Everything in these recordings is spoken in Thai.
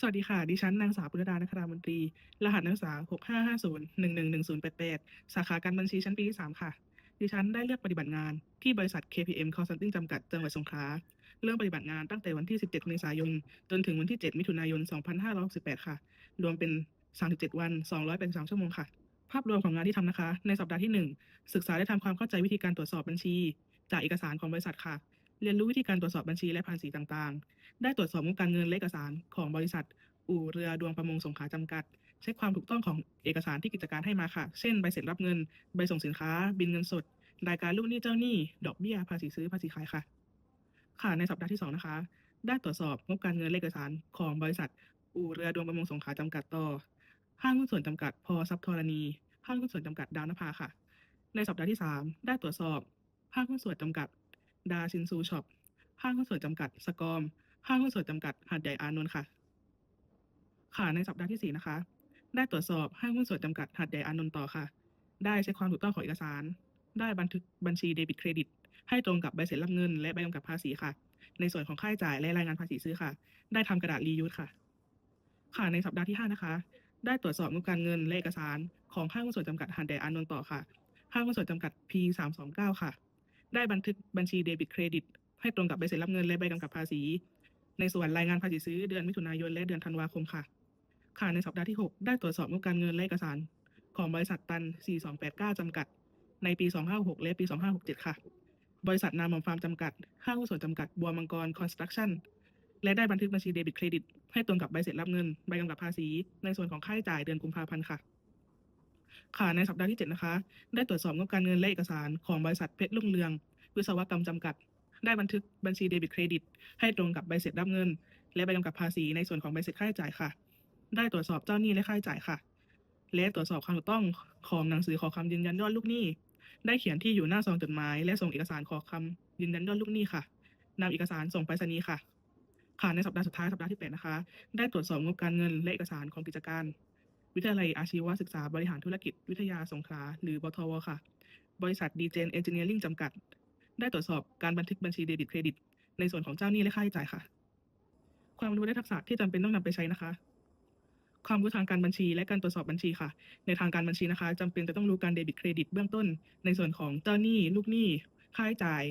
สวัสดีค่ะ ดิฉันนางสาวปุณดานครามนตรี รหัสนักศึกษา 6550-111088 สาขาการบัญชีชั้นปีที่ 3 ค่ะ ดิฉันได้เลือกปฏิบัติงานที่บริษัท KPM Consulting จำกัด จังหวัดสงขลา เริ่มปฏิบัติงานตั้งแต่วันที่ 17 เมษายน จนถึงวันที่ 7 มิถุนายน 2568 ค่ะ รวมเป็น 37 วัน 283 ชั่วโมงค่ะ ภาพรวมของงานที่ทำนะคะ ในสัปดาห์ที่ 1 ศึกษาและทำความเข้าใจวิธีการตรวจสอบบัญชี จากเอกสารของบริษัทค่ะ เรียนรู้วิธีการตรวจสอบบัญชีและภาษีต่างๆ ได้ตรวจสอบงบการเงินและเอกสารของบริษัท อู่เรือดวงประมงสงขลาจำกัด เช็คความถูกต้องของเอกสารที่กิจการให้มาค่ะ เช่นใบเสร็จรับเงิน ใบส่งสินค้า บินเงินสด รายการลูกหนี้เจ้าหนี้ ดอกเบี้ย ภาษีซื้อ ภาษีขายค่ะ ค่ะ ในสัปดาห์ที่สองนะคะ ได้ตรวจสอบงบการเงินและเอกสารของบริษัท อู่เรือดวงประมงสงขลาจำกัดต่อ ห้างหุ้นส่วนจำกัด พอทรัพย์ธรณี ห้างหุ้นส่วนจำกัดดาวนภาค่ะ ในสัปดาห์ที่สามได้ตรวจสอบห้างหุ้นส่วนจำกัด ดาชินซูช็อปห้างหุ้นส่วนจำกัด สกอม ห้างหุ้นส่วนจำกัด หาดใหญ่อานนท์ค่ะ ค่ะ ในสัปดาห์ที่4นะคะ ได้ตรวจสอบห้างหุ้นส่วนจำกัด หาดใหญ่อานนท์ต่อค่ะ ได้เช็คความถูกต้องของเอกสาร ได้บันทึกบัญชีเดบิตเครดิต ให้ตรงกับใบเสร็จรับเงิน และใบกำกับภาษีค่ะ ในส่วนของค่าใช้จ่ายและรายงานภาษีซื้อค่ะ ได้ทำกระดาษรียูสค่ะ ค่ะ ในสัปดาห์ที่5นะคะ ได้ตรวจสอบงบการเงินและเอกสาร ของห้างหุ้นส่วนจำกัดหาดใหญ่อานนท์ต่อค่ะ ห้างหุ้นส่วนจำกัด P 3 2 9ค่ะ ได้บันทึกบัญชีเดบิตเครดิต ให้ตรงกับใบเสร็จรับเงินและใบกำกับภาษี ในส่วนรายงานภาษีซื้อเดือนมิถุนายนและเดือนธันวาคมค่ะ ค่ะในสัปดาห์ที่ 6 ได้ตรวจสอบงบการเงินและเอกสาร ของบริษัทตัน 4289 จำกัด ในปี 256 และปี 2567 ค่ะ บริษัทนามอมฟาร์มจำกัดห้างหุ้นส่วนจำกัด บัวมังกรคอนสตรักชั่นและได้บันทึกบัญชีเดบิตเครดิต ให้ตรงกับใบเสร็จรับเงิน ใบกำกับภาษี ในส่วนของค่าใช้จ่ายเดือนกุมภาพันธ์ค่ะ ค่ะในสัปดาห์ที่ 7 นะคะ ได้ตรวจสอบงบการเงินและเอกสารของบริษัทเพชรรุ่งเรือง วิศวกรรมจำกัด ได้บันทึกบัญชีเดบิตเครดิต ให้ตรงกับใบเสร็จรับเงิน และใบกำกับภาษีในส่วนของใบเสร็จค่าใช้จ่ายค่ะ ได้ตรวจสอบเจ้าหนี้และค่าใช้จ่ายค่ะ และตรวจสอบความถูกต้องของหนังสือขอคำยืนยันยอดลูกหนี้ ได้เขียนที่อยู่หน้าซองจดหมาย และส่งเอกสารขอคำยืนยันยอดลูกหนี้ค่ะนำเอกสารส่งไปรษณีย์ค่ะค่ะในสัปดาห์สุดท้ายสัปดาห์ที่แปดนะคะ ได้ตรวจสอบงบการเงินและเอกสารของกิจการ วิทยาลัยอาชีวศึกษาบริหารธุรกิจวิทยาสงขลาหรือบทวค่ะ บริษัทดีเจนเอนจิเนียริ่งจำกัด ได้ตรวจสอบการบันทึกบัญชีเดบิตเครดิต ในส่วนของเจ้าหนี้และค่าใช้จ่ายค่ะ ความรู้และทักษะที่จำเป็นต้องนำไปใช้นะคะ ความรู้ทางการบัญชีและการตรวจสอบบัญชีค่ะ ในทางการบัญชีนะคะจำเป็นจะต้องรู้การเดบิตเครดิตเบื้องต้น ในส่วนของเจ้าหนี้ลูกหนี้ค่าใช้จ่าย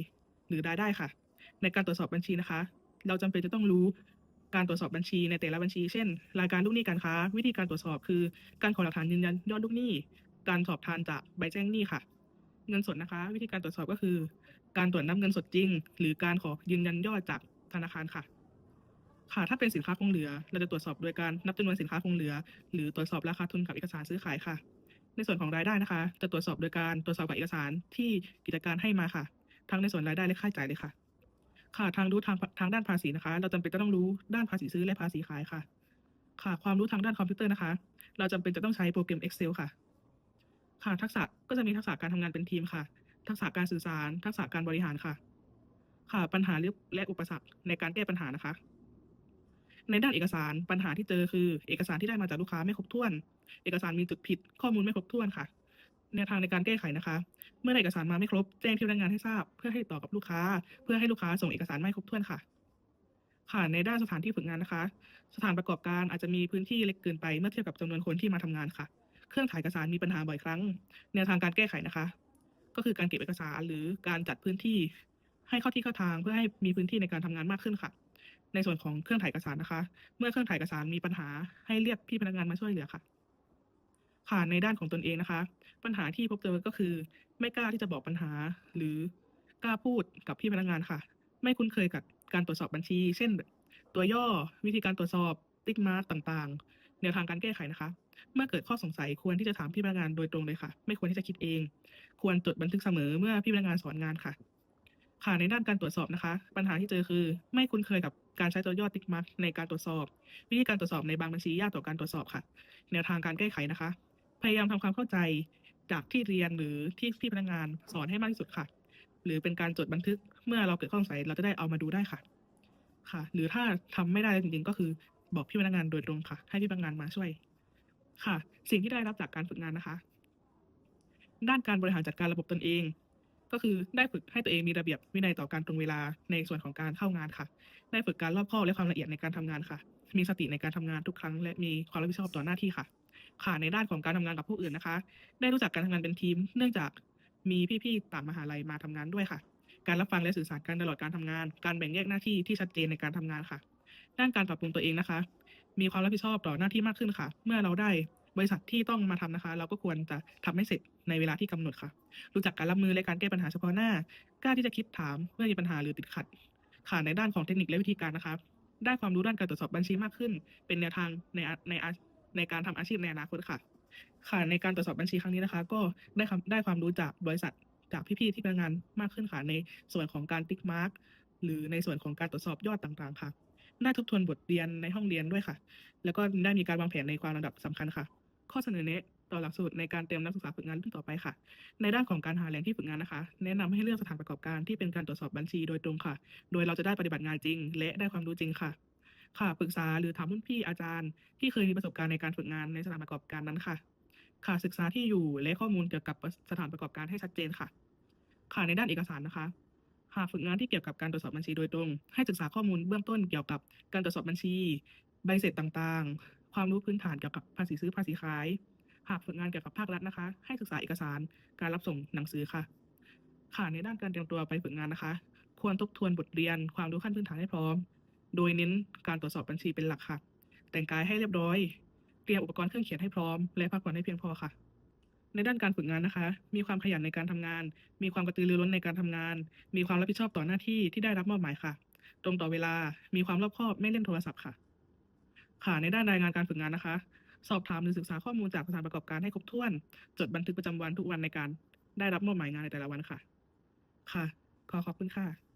หรือรายได้ค่ะ ในการตรวจสอบบัญชีนะคะ เราจำเป็นจะต้องรู้ การตรวจสอบบัญชีในแต่ละบัญชี เช่น รายการลูกหนี้การค้า วิธีการตรวจสอบคือ การขอหลักฐานยืนยันยอดลูกหนี้ การสอบทานจากใบแจ้งหนี้ค่ะ เงินสดนะคะ วิธีการตรวจสอบก็คือ การตรวจนับเงินสดจริง หรือการขอยืนยันยอดจากธนาคารค่ะ ค่ะ ถ้าเป็นสินค้าคงเหลือ เราจะตรวจสอบโดยการนับจำนวนสินค้าคงเหลือ หรือตรวจสอบราคาทุนกับเอกสารซื้อขายค่ะ ในส่วนของรายได้นะคะ จะตรวจสอบโดยการตรวจสอบกับเอกสารที่กิจการให้มาค่ะ ทั้งในส่วนรายได้และค่าใช้จ่ายเลยค่ะ ค่ะทางรู้ทางทางด้านภาษีนะคะ เราจำเป็นจะต้องรู้ด้านภาษีซื้อและภาษีขายค่ะ ค่ะ ความรู้ทางด้านคอมพิวเตอร์นะคะ เราจำเป็นจะต้องใช้โปรแกรม Excel ค่ะ ค่ะ ทักษะก็จะมีทักษะการทำงานเป็นทีมค่ะ ทักษะการสื่อสาร ทักษะการบริหารค่ะ ค่ะ ปัญหาและอุปสรรคในการแก้ปัญหานะคะ ในด้านเอกสารปัญหาที่เจอคือ เอกสารที่ได้มาจากลูกค้าไม่ครบถ้วน เอกสารมีจุดผิด ข้อมูลไม่ครบถ้วนค่ะ แนวทางในการแก้ไขนะคะ เมื่อเอกสารมาไม่ครบ แจ้งที่พนักงานให้ทราบ เพื่อให้ต่อกับลูกค้า เพื่อให้ลูกค้าส่งเอกสารไม่ครบถ้วนค่ะ ค่ะ ในด้านสถานที่ฝึกงานนะคะ สถานประกอบการอาจจะมีพื้นที่เล็กเกินไปเมื่อเทียบกับจำนวนคนที่มาทำงานค่ะ เครื่องถ่ายเอกสารมีปัญหาบ่อยครั้ง แนวทางการแก้ไขนะคะ ก็คือการเก็บเอกสารหรือการจัดพื้นที่ ให้เข้าที่เข้าทางเพื่อให้มีพื้นที่ในการทำงานมากขึ้นค่ะ ในส่วนของเครื่องถ่ายเอกสารนะคะ เมื่อเครื่องถ่ายเอกสารมีปัญหาให้เรียกพี่พนักงานมาช่วยเหลือค่ะ ค่ะในด้านของตนเองนะคะ ปัญหาที่พบเจอก็คือ ไม่กล้าที่จะบอกปัญหา หรือกล้าพูดกับพี่พนักงานค่ะ ไม่คุ้นเคยกับการตรวจสอบบัญชี เช่น ตัวย่อวิธีการตรวจสอบติ๊กมาร์กต่างๆ แนวทางการแก้ไขนะคะ เมื่อเกิดข้อสงสัยควรที่จะถามพี่พนักงานโดยตรงเลยค่ะ ไม่ควรที่จะคิดเอง ควรจดบันทึกเสมอเมื่อพี่พนักงานสอนงานค่ะค่ะในด้านการตรวจสอบนะคะ ปัญหาที่เจอคือ ไม่คุ้นเคยกับการใช้ตัวย่อติ๊กมาร์กในการตรวจสอบ วิธีการตรวจสอบในบางบัญชียากต่อการตรวจสอบค่ะ แนวทางการแก้ไขนะคะ พยายามทำความเข้าใจจากที่เรียนหรือที่พี่พนักงานสอนให้มากที่สุดค่ะ หรือเป็นการจดบันทึกเมื่อเราเกิดข้อสงสัยเราจะได้เอามาดูได้ค่ะ ค่ะ หรือถ้าทำไม่ได้จริงๆก็คือบอกพี่พนักงานโดยตรงค่ะ ให้พี่พนักงานมาช่วย ค่ะ สิ่งที่ได้รับจากการฝึกงานนะคะ ด้านการบริหารจัดการระบบตนเอง ก็คือได้ฝึกให้ตัวเองมีระเบียบวินัยต่อการตรงเวลาในส่วนของการเข้างานค่ะ ได้ฝึกการรอบคอบและความละเอียดในการทำงานค่ะ มีสติในการทำงานทุกครั้ง และมีความรับผิดชอบต่อหน้าที่ค่ะ ค่ะในด้านของการทำงานกับผู้อื่นนะคะ ได้รู้จักการทำงานเป็นทีม เนื่องจากมีพี่ๆต่างมหาลัยมาทำงานด้วยค่ะ การรับฟังและสื่อสารกันตลอดการทำงาน การแบ่งแยกหน้าที่ที่ชัดเจนในการทำงานค่ะ ด้านการปรับปรุงตัวเองนะคะ มีความรับผิดชอบต่อหน้าที่มากขึ้นค่ะ เมื่อเราได้บริษัทที่ต้องมาทำนะคะ เราก็ควรจะทำให้เสร็จในเวลาที่กำหนดค่ะ รู้จักการรับมือและการแก้ปัญหาเฉพาะหน้ากล้าที่จะคิดถามเมื่อมีปัญหาหรือติดขัดค่ะในด้านของเทคนิคและวิธีการนะคะได้ความรู้ด้านการตรวจสอบบัญชีมากขึ้น เป็นแนวทางในอาใน ในการทำอาชีพในอนาคตค่ะ ค่ะ ในการตรวจสอบบัญชีครั้งนี้นะคะ ก็ได้คได้ความรู้จากบริษัทจากพี่ๆที่พนักงานมากขึ้นค่ะในส่วนของการติ๊กมาร์กหรือในส่วนของการตรวจสอบยอดต่างๆ ค่ะได้ทบทวนบทเรียนในห้องเรียนด้วยค่ะ แล้วก็ได้มีการวางแผนในความลำดับสำคัญค่ะ ข้อเสนอแนะต่อหลักสูตรในการเตรียมนักศึกษาฝึกงานรุ่นต่อไปค่ะ ในด้านของการหาแหล่งที่ฝึกงานนะคะ แนะนำให้เลือกสถานประกอบการที่เป็นการตรวจสอบบัญชีโดยตรงค่ะ โดยเราจะได้ปฏิบัติงานจริง และได้ความรู้จริงค่ะ ค่ะปรึกษาหรือถามรุ่นพี่อาจารย์ที่เคยมีประสบการณ์ในการฝึกงานในสถานประกอบการนั้นค่ะ ค่ะศึกษาที่อยู่และข้อมูลเกี่ยวกับสถานประกอบการให้ชัดเจนค่ะ ค่ะในด้านเอกสารนะคะหากฝึกงานที่เกี่ยวกับการตรวจสอบบัญชีโดยตรง ให้ศึกษาข้อมูลเบื้องต้นเกี่ยวกับการตรวจสอบบัญชี ใบเสร็จต่างๆ ความรู้พื้นฐานเกี่ยวกับภาษีซื้อภาษีขาย หากฝึกงานเกี่ยวกับภาครัฐนะคะ ให้ศึกษาเอกสารการรับส่งหนังสือค่ะ ค่ะในด้านการเตรียมตัวไปฝึกงานนะคะ ควรทบทวนบทเรียน ความรู้ขั้นพื้นฐานให้พร้อม โดยเน้นการตรวจสอบบัญชีเป็นหลักค่ะ แต่งกายให้เรียบร้อย เตรียมอุปกรณ์เครื่องเขียนให้พร้อม และพักผ่อนให้เพียงพอค่ะ ในด้านการฝึกงานนะคะ มีความขยันในการทำงาน มีความกระตือรือร้นในการทำงาน มีความรับผิดชอบต่อหน้าที่ที่ได้รับมอบหมายค่ะ ตรงต่อเวลา มีความรอบคอบ ไม่เล่นโทรศัพท์ค่ะ ค่ะ ในด้านรายงานการฝึกงานนะคะ สอบถามหรือศึกษาข้อมูลจากสถานประกอบการให้ครบถ้วน จดบันทึกประจำวันทุกวันในการ ได้รับมอบหมายงานในแต่ละวันค่ะ ค่ะ ขอขอบคุณค่ะ